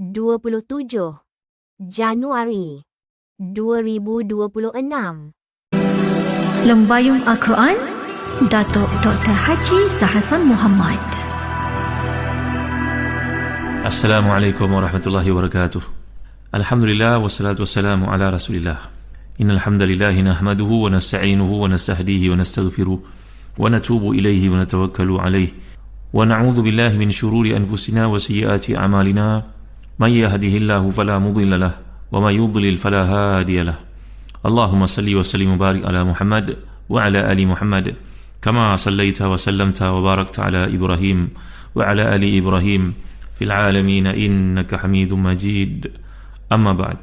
27 Januari 2026 Lembayung Al-Quran Datuk Dr. Haji Sahasan Muhammad Assalamualaikum warahmatullahi wabarakatuh Alhamdulillah wassalatu wassalamu ala rasulillah Innal hamdalillah nahmaduhu wa nasta'inuhu wa nastahdihi wa nastaghfiruh wa natubu ilayhi wa natawakkalu alayhi wa na'udzu billahi min shururi anfusina wa sayyiati a'malina man yahdihillahu fala mudilla lahu wa may yudlil fala hadiya lahu اللهم صل وسلم وبارك على محمد وعلى ال محمد كما صليت وسلمت وباركت على إبراهيم وعلى ال إبراهيم في العالمين انك حميد مجيد اما بعد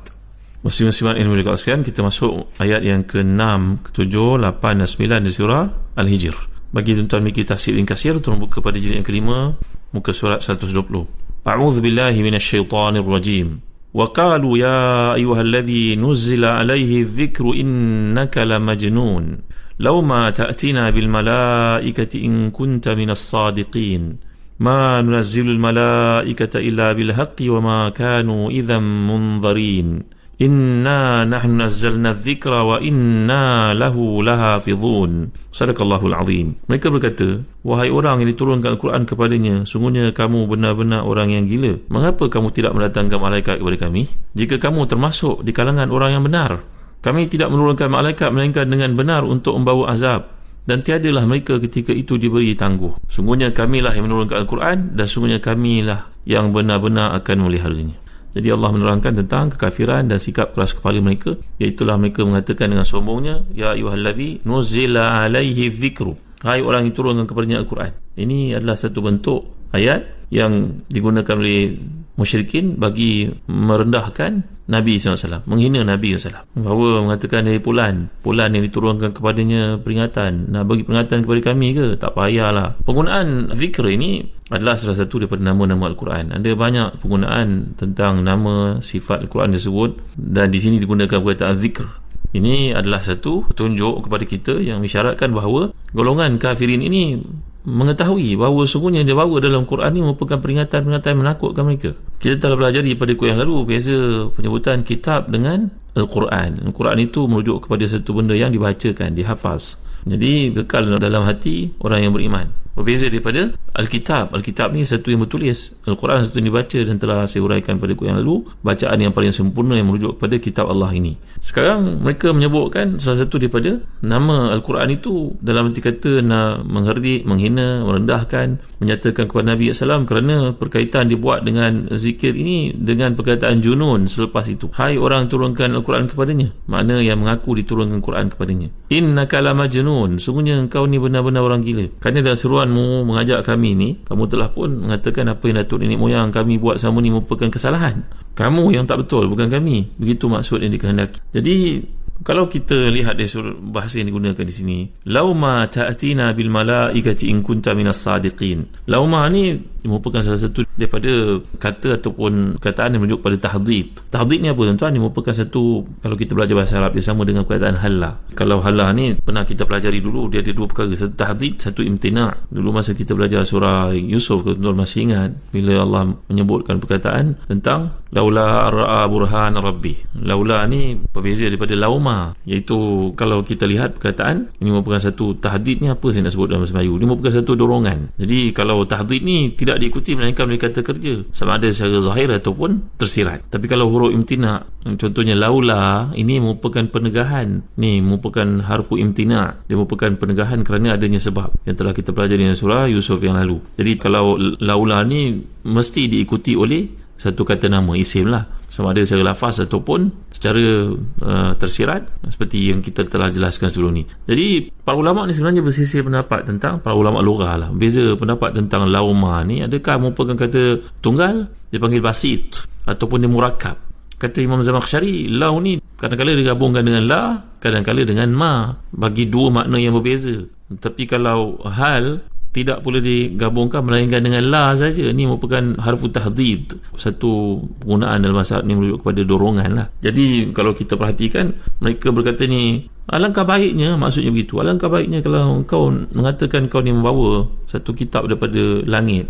Muslim-muslimat ilmu dikasihkan kita masuk ayat yang ke-6, ke-7, 8 dan 9 di surah Al-Hijr. Bagi tuan-tuan mikir tafsir ringkasir, tuan buka pada jilid yang kelima, muka surat 120. A'udzu billahi minasyaitonir rajim. وقالوا يا أيها الذي نزل عليه الذكر إنك لمجنون. لو ما تأتينا بالملائكة إن كنت من الصادقين. ما ننزل الملائكة إلا بالحق وما كانوا إذا منظرين. Inna nahnu nazzalna dhikra wa inna lahu lahafizun. Sadaqallahul azim. Mereka berkata, wahai orang yang diturunkan Al-Quran kepadanya, sungguhnya kamu benar-benar orang yang gila. Mengapa kamu tidak mendatangkan malaikat kepada kami? Jika kamu termasuk di kalangan orang yang benar, kami tidak menurunkan malaikat melainkan dengan benar untuk membawa azab. Dan tiadalah mereka ketika itu diberi tangguh. Sungguhnya kamilah yang menurunkan Al-Quran dan sungguhnya kamilah yang benar-benar akan meliharanya. Jadi Allah menerangkan tentang kekafiran dan sikap keras kepala mereka Iaitulah mereka mengatakan dengan sombongnya Ya ayuhallazi nuzila alaihi zikru Hai orang yang turunkan kepadanya Al-Quran. Ini adalah satu bentuk ayat yang digunakan oleh musyrikin bagi merendahkan Nabi SAW menghina Nabi SAW bahawa mengatakan dari pulan pulan yang diturunkan kepadanya peringatan. Nak bagi peringatan kepada kami ke? Tak payahlah. Penggunaan zikr ini adalah salah satu daripada nama-nama Al-Quran ada banyak penggunaan tentang nama sifat Al-Quran tersebut dan di sini digunakan perkataan zikr ini adalah satu petunjuk kepada kita yang mengisyaratkan bahawa golongan kafirin ini mengetahui bahawa sungguhnya dia bawa dalam Quran ini merupakan peringatan-peringatan yang menakutkan mereka. Kita telah belajar pada kuih yang lalu beza penyebutan kitab dengan Al-Quran. Al-Quran itu merujuk kepada satu benda yang dibacakan, dihafaz. Jadi kekal dalam hati orang yang beriman berbeza daripada Alkitab. Alkitab ni satu yang bertulis. Al-Quran satu yang dibaca dan telah saya uraikan pada kuliah yang lalu. Bacaan yang paling sempurna yang merujuk kepada kitab Allah ini. Sekarang mereka menyebutkan salah satu daripada nama Al-Quran itu dalam arti kata nak mengherdik, menghina, merendahkan, menyatakan kepada Nabi SAW kerana perkaitan dibuat dengan zikir ini dengan perkataan junun selepas itu. Hai orang turunkan Al-Quran kepadanya. Mana yang mengaku diturunkan Al-Quran kepadanya. Innaka la majnun. Sungguhnya engkau ni benar-benar orang gila. Kerana dalam seruan tujuanmu mengajak kami ni kamu telah pun mengatakan apa yang datuk nenek moyang kami buat sama ni merupakan kesalahan kamu yang tak betul bukan kami begitu maksud yang dikehendaki jadi kalau kita lihat dari surah bahasa yang digunakan di sini lauma ta'tina bil malaikati in kunta minas sadiqin lauma ni merupakan salah satu daripada kata ataupun kataan yang menunjuk pada tahdid. Tahdid ni apa tuan-tuan? Ni merupakan satu kalau kita belajar bahasa Arab dia sama dengan perkataan halla kalau halla ni pernah kita pelajari dulu dia ada dua perkara. Satu tahdid satu imtina. Dulu masa kita belajar surah Yusuf tuan-tuan masih ingat bila Allah menyebutkan perkataan tentang laula ra'a burhan rabbi. Laula ni berbeza daripada lauma. Iaitu kalau kita lihat perkataan ini merupakan satu tahdid ni apa saya nak sebut dalam bahasa Melayu? Ini merupakan satu dorongan. Jadi kalau tahdid ni tidak diikuti melainkan oleh kata kerja. Sama ada secara zahir ataupun tersirat. Tapi kalau huruf imtina contohnya laula ini merupakan penegahan. Ni merupakan harfu imtina. Dia merupakan penegahan kerana adanya sebab yang telah kita pelajari dalam surah Yusuf yang lalu. Jadi kalau laula ni mesti diikuti oleh satu kata nama isim lah sama ada secara lafaz ataupun secara uh, tersirat seperti yang kita telah jelaskan sebelum ni. Jadi para ulama ni sebenarnya bersisir pendapat tentang para ulama lurah lah beza pendapat tentang lauma ni adakah merupakan kata tunggal? Dipanggil basit ataupun dia murakab kata Imam Zamakhsyari lau ni kadang-kadang digabungkan dengan la kadang-kadang dengan ma. Bagi dua makna yang berbeza. Tapi kalau hal tidak boleh digabungkan melainkan dengan la saja. Ni merupakan harfu tahdid satu penggunaan dalam bahasa ni merujuk kepada dorongan lah. Jadi kalau kita perhatikan mereka berkata ni alangkah baiknya maksudnya begitu alangkah baiknya kalau kau mengatakan kau ni membawa satu kitab daripada langit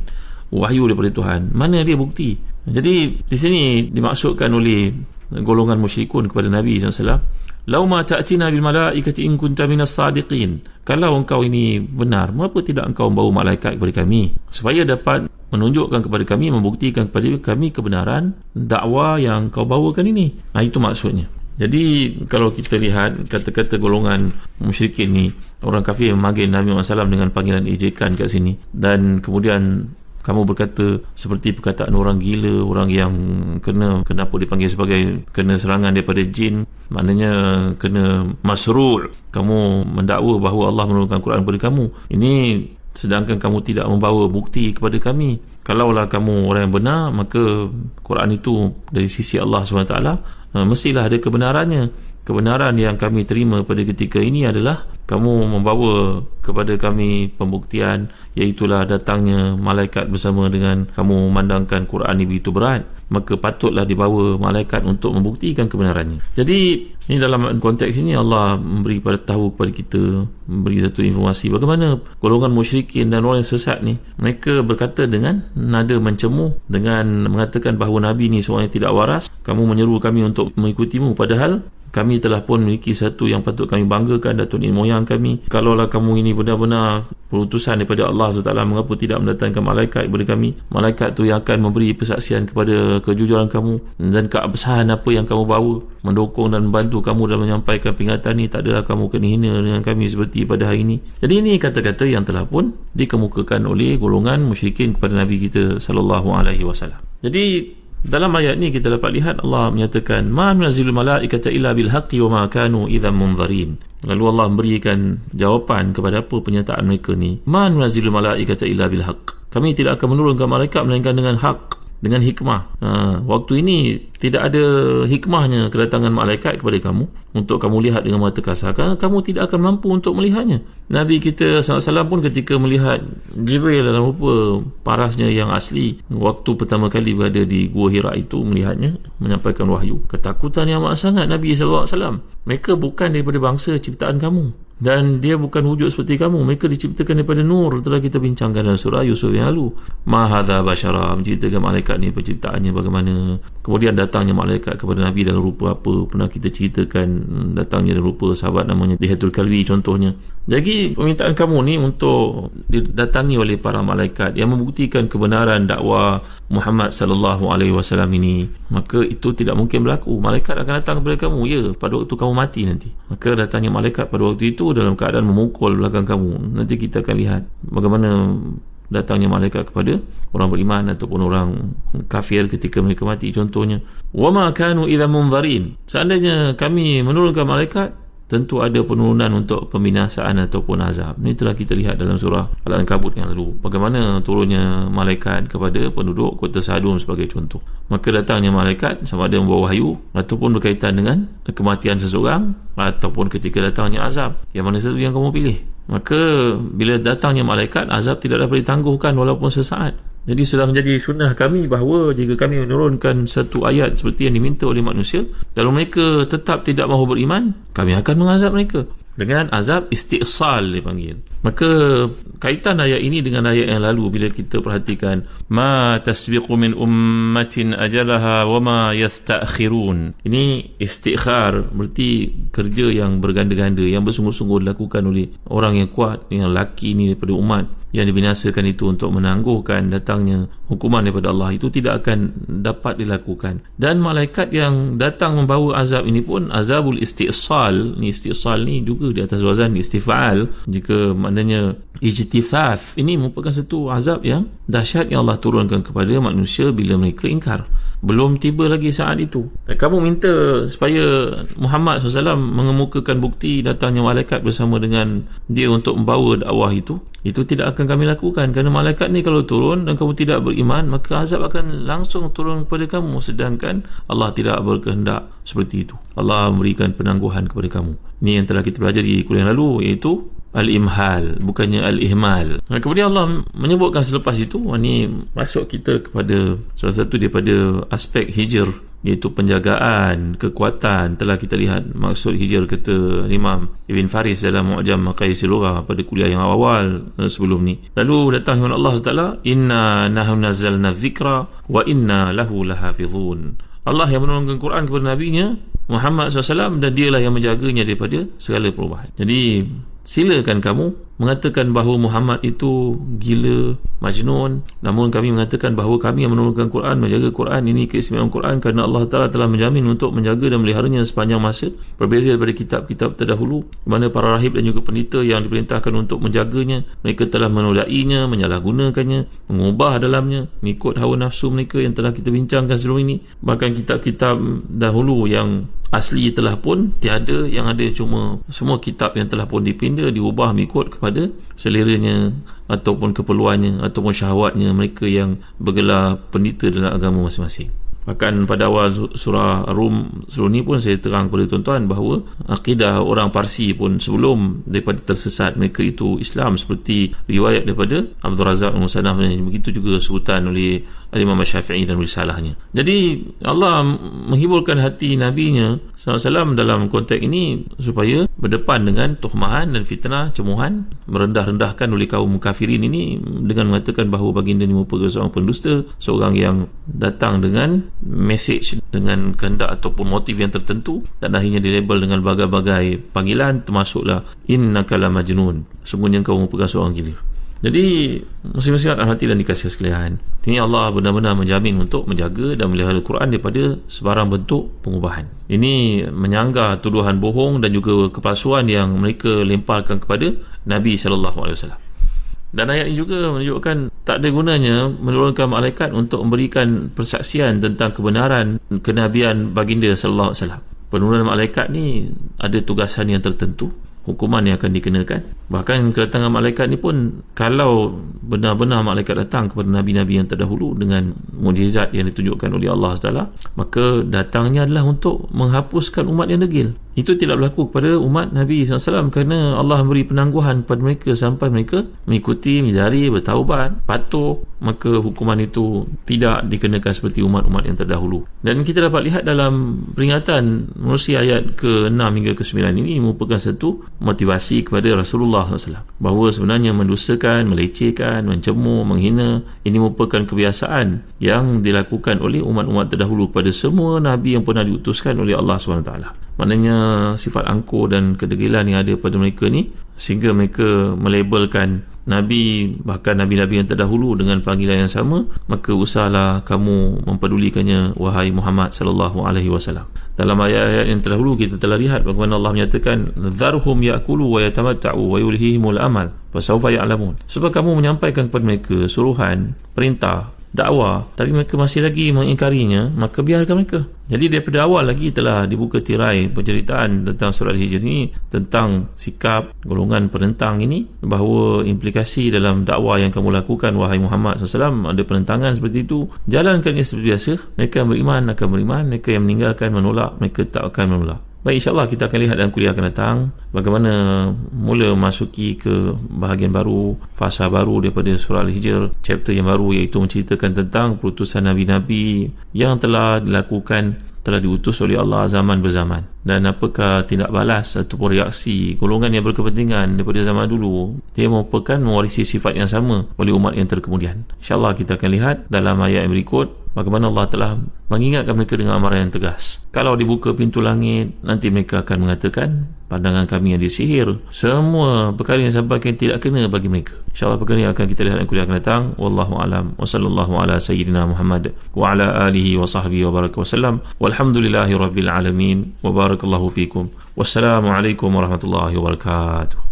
wahyu daripada Tuhan. Mana dia bukti? Jadi di sini dimaksudkan oleh golongan musyrikun kepada Nabi SAW Lau ma ta'tina bil malaikati in kunta minas sadiqin. Kalau engkau ini benar, mengapa tidak engkau membawa malaikat kepada kami supaya dapat menunjukkan kepada kami membuktikan kepada kami kebenaran dakwah yang kau bawakan ini. Nah itu maksudnya. Jadi kalau kita lihat kata-kata golongan musyrikin ni orang kafir memanggil Nabi Muhammad SAW dengan panggilan ejekan kat sini dan kemudian kamu berkata seperti perkataan orang gila orang yang kena kenapa dipanggil sebagai kena serangan daripada jin. Maknanya kena masru' kamu mendakwa bahawa Allah menurunkan Quran kepada kamu. Ini sedangkan kamu tidak membawa bukti kepada kami. Kalaulah kamu orang yang benar maka Quran itu dari sisi Allah SWT eh, mestilah ada kebenarannya kebenaran yang kami terima pada ketika ini adalah kamu membawa kepada kami pembuktian iaitulah datangnya malaikat bersama dengan kamu memandangkan Quran ini begitu berat maka patutlah dibawa malaikat untuk membuktikan kebenarannya. Jadi ini dalam konteks ini Allah memberi pada tahu kepada kita memberi satu informasi bagaimana golongan musyrikin dan orang yang sesat ni mereka berkata dengan nada mencemuh dengan mengatakan bahawa Nabi ni seorang yang tidak waras kamu menyeru kami untuk mengikutimu. Padahal kami telah pun memiliki satu yang patut kami banggakan Datuk Nenek Moyang kami. Kalaulah kamu ini benar-benar perutusan daripada Allah SWT mengapa tidak mendatangkan malaikat kepada kami? Malaikat tu yang akan memberi persaksian kepada kejujuran kamu dan keabsahan apa yang kamu bawa mendukung dan membantu kamu dalam menyampaikan peringatan ini tak adalah kamu kena hina dengan kami seperti pada hari ini. Jadi ini kata-kata yang telah pun dikemukakan oleh golongan musyrikin kepada Nabi kita wasallam. Jadi dalam ayat ni kita dapat lihat Allah menyatakan ma nunzilul malaikata illa bil haqqi wa ma kanu idzan munzarin. Lalu Allah memberikan jawapan kepada apa pernyataan mereka ni. Ma nunzilul malaikata illa bil haqq. Kami tidak akan menurunkan malaikat melainkan dengan hak dengan hikmah. Ha, waktu ini tidak ada hikmahnya kedatangan malaikat kepada kamu untuk kamu lihat dengan mata kasar. Kerana kamu tidak akan mampu untuk melihatnya. Nabi kita SAW pun ketika melihat Jibril dalam rupa parasnya yang asli waktu pertama kali berada di Gua Hira itu melihatnya menyampaikan wahyu. Ketakutan yang amat sangat Nabi SAW. Mereka bukan daripada bangsa ciptaan kamu dan dia bukan wujud seperti kamu. Mereka diciptakan daripada nur. Telah kita bincangkan dalam surah Yusuf yang lalu. Mahadha bashara. Menceritakan malaikat ni penciptaannya bagaimana. Kemudian datangnya malaikat kepada Nabi dalam rupa apa. Pernah kita ceritakan datangnya dalam rupa sahabat namanya Dihatul Kalbi contohnya. Jadi permintaan kamu ni untuk didatangi oleh para malaikat yang membuktikan kebenaran dakwah Muhammad sallallahu alaihi wasallam ini. Maka itu tidak mungkin berlaku. Malaikat akan datang kepada kamu. Ya pada waktu kamu mati nanti. Maka datangnya malaikat pada waktu itu dalam keadaan memukul belakang kamu nanti kita akan lihat bagaimana datangnya malaikat kepada orang beriman ataupun orang kafir ketika mereka mati. Contohnya wama kanu idza munzarin. Seandainya kami menurunkan malaikat tentu ada penurunan untuk pembinasaan ataupun azab. Ini telah kita lihat dalam surah Al-Ankabut yang lalu. Bagaimana turunnya malaikat kepada penduduk kota Sadum sebagai contoh. Maka datangnya malaikat sama ada membawa wahyu ataupun berkaitan dengan kematian seseorang ataupun ketika datangnya azab. Yang mana satu yang kamu pilih? Maka bila datangnya malaikat, azab tidak dapat ditangguhkan walaupun sesaat. Jadi sudah menjadi sunnah kami bahawa jika kami menurunkan satu ayat seperti yang diminta oleh manusia, lalu mereka tetap tidak mahu beriman, kami akan mengazab mereka dengan azab istiqsal dipanggil. Maka kaitan ayat ini dengan ayat yang lalu bila kita perhatikan ma tasbiqu min ummatin ajalaha wa ma yastakhirun. Ini istikhar berarti kerja yang berganda-ganda yang bersungguh-sungguh dilakukan oleh orang yang kuat yang laki ini daripada umat yang dibinasakan itu untuk menangguhkan datangnya hukuman daripada Allah. Itu tidak akan dapat dilakukan. Dan malaikat yang datang membawa azab ini pun azabul istisal ni istisal ni juga di atas wazan istifal jika maknanya ijtithaf ini merupakan satu azab yang dahsyat yang Allah turunkan kepada manusia bila mereka ingkar. Belum tiba lagi saat itu. Kamu minta supaya Muhammad SAW mengemukakan bukti datangnya malaikat bersama dengan dia untuk membawa dakwah itu itu tidak akan kami lakukan. Kerana malaikat ni kalau turun dan kamu tidak beriman maka azab akan langsung turun kepada kamu. Sedangkan Allah tidak berkehendak seperti itu. Allah memberikan penangguhan kepada kamu. Ini yang telah kita pelajari kuliah lalu iaitu al-imhal bukannya al-ihmal. Kemudian Allah menyebutkan selepas itu ini masuk kita kepada salah satu daripada aspek hijr iaitu penjagaan kekuatan. Telah kita lihat maksud hijr kata Imam Ibn Faris dalam Mu'jam Maqayis Lughah pada kuliah yang awal eh, sebelum ni. Lalu datang firman Allah SWT inna nahnu nazzalna dzikra wa inna lahu lahafizun. Allah yang menurunkan Quran kepada Nabi-Nya Muhammad SAW dan dialah yang menjaganya daripada segala perubahan. Jadi silakan kamu mengatakan bahawa Muhammad itu gila, majnun. Namun kami mengatakan bahawa kami yang menurunkan Quran menjaga Quran. Ini keistimewaan Quran kerana Allah Ta'ala telah menjamin untuk menjaga dan meliharanya sepanjang masa. Berbeza daripada kitab-kitab terdahulu di mana para rahib dan juga pendeta yang diperintahkan untuk menjaganya mereka telah menodainya, menyalahgunakannya mengubah dalamnya, mengikut hawa nafsu mereka yang telah kita bincangkan sebelum ini. Bahkan kitab-kitab dahulu yang asli telah pun tiada yang ada cuma semua kitab yang telah pun dipindah diubah mengikut kepada seleranya ataupun keperluannya ataupun syahwatnya mereka yang bergelar pendeta dalam agama masing-masing Bahkan pada awal surah Rum sebelum ni pun saya terang kepada tuan-tuan bahawa akidah orang Parsi pun sebelum daripada tersesat mereka itu Islam seperti riwayat daripada Abdul Razak Musanaf begitu juga sebutan oleh Imam Syafi'i dan risalahnya. Jadi Allah menghiburkan hati Nabi-Nya SAW dalam konteks ini supaya berdepan dengan tuhmahan dan fitnah, cemuhan, merendah-rendahkan oleh kaum kafirin ini dengan mengatakan bahawa baginda ini merupakan seorang pendusta, seorang yang datang dengan message dengan kehendak ataupun motif yang tertentu dan akhirnya dilabel dengan bagai-bagai panggilan termasuklah innaka la majnun. Sungguhnya kau merupakan seorang gila. Jadi masing-masing hati dan dikasih sekalian. Ini Allah benar-benar menjamin untuk menjaga dan melihara Al-Quran daripada sebarang bentuk pengubahan. Ini menyanggah tuduhan bohong dan juga kepalsuan yang mereka lemparkan kepada Nabi sallallahu alaihi wasallam. Dan ayat ini juga menunjukkan tak ada gunanya menurunkan malaikat untuk memberikan persaksian tentang kebenaran kenabian baginda sallallahu alaihi wasallam. Penurunan malaikat ni ada tugasan yang tertentu hukuman yang akan dikenakan. Bahkan kedatangan malaikat ni pun kalau benar-benar malaikat datang kepada nabi-nabi yang terdahulu dengan mujizat yang ditunjukkan oleh Allah SWT maka datangnya adalah untuk menghapuskan umat yang degil itu tidak berlaku kepada umat Nabi SAW kerana Allah memberi penangguhan kepada mereka sampai mereka mengikuti, menyadari, bertaubat, patuh. Maka hukuman itu tidak dikenakan seperti umat-umat yang terdahulu. Dan kita dapat lihat dalam peringatan menerusi ayat ke-6 hingga ke-9 ini merupakan satu motivasi kepada Rasulullah SAW bahawa sebenarnya mendustakan, melecehkan, mencemur, menghina ini merupakan kebiasaan yang dilakukan oleh umat-umat terdahulu kepada semua Nabi yang pernah diutuskan oleh Allah SWT maknanya sifat angkuh dan kedegilan yang ada pada mereka ni sehingga mereka melabelkan Nabi bahkan Nabi-Nabi yang terdahulu dengan panggilan yang sama maka usahlah kamu mempedulikannya wahai Muhammad sallallahu alaihi wasallam. Dalam ayat-ayat yang terdahulu kita telah lihat bagaimana Allah menyatakan dharhum ya'kulu wa yatamatta'u wa yulhihimul amal fasawfa ya'lamun. Sebab kamu menyampaikan kepada mereka suruhan perintah dakwah. Tapi mereka masih lagi mengingkarinya maka biarkan mereka. Jadi daripada awal lagi telah dibuka tirai penceritaan tentang surah Al-Hijr ini tentang sikap golongan penentang ini bahawa implikasi dalam dakwah yang kamu lakukan wahai Muhammad SAW ada penentangan seperti itu. Jalankan ia seperti biasa. Mereka yang beriman akan beriman. Mereka yang meninggalkan menolak mereka tak akan menolak Baik insyaAllah kita akan lihat dalam kuliah akan datang bagaimana mula masuki ke bahagian baru, fasa baru daripada surah Al-Hijr, chapter yang baru iaitu menceritakan tentang perutusan Nabi-Nabi yang telah dilakukan telah diutus oleh Allah zaman berzaman. Dan apakah tindak balas ataupun reaksi golongan yang berkepentingan daripada zaman dulu dia merupakan mewarisi sifat yang sama oleh umat yang terkemudian. insyaAllah kita akan lihat dalam ayat yang berikut bagaimana Allah telah mengingatkan mereka dengan amaran yang tegas. Kalau dibuka pintu langit nanti mereka akan mengatakan pandangan kami yang disihir. Semua perkara yang sampaikan tidak kena bagi mereka. insyaAllah perkara ini akan kita lihat dan kuliah akan datang. Wallahu alam. Wa sallallahu ala sayyidina Muhammad wa ala alihi wa sahbihi wa baraka wa sallam. Walhamdulillahi rabbil alamin. Wa barakallahu fikum. Wassalamu alaikum warahmatullahi wabarakatuh